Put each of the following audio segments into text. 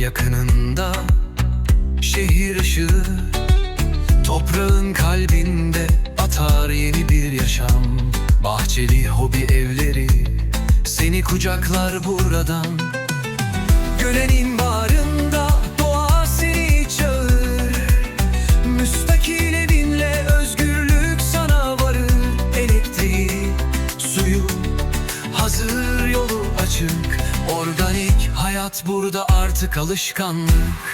yakınında Şehir ışığı. Toprağın kalbinde atar yeni bir yaşam. Bahçeli hobi evleri Seni kucaklar buradan. Gölenin bağrında doğa seni çağır. Müstakil evinle özgürlük sana varır. Elektriği, suyu, hazır yolu açık Organik hayat burada artık alışkanlık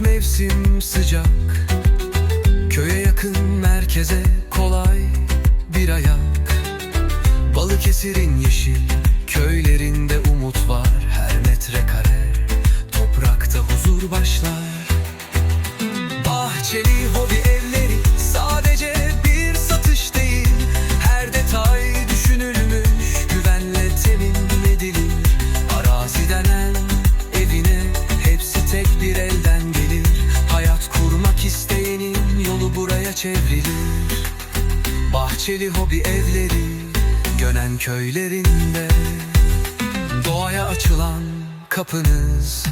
Mevsim sıcak. Köye yakın merkeze kolay bir ayak. Balıkesir'in yeşil Köylerinde umut var. Her metrekare Toprakta huzur başlar çevrilir. Bahçeli hobi evleri Gönen köylerinde. Doğaya açılan kapınız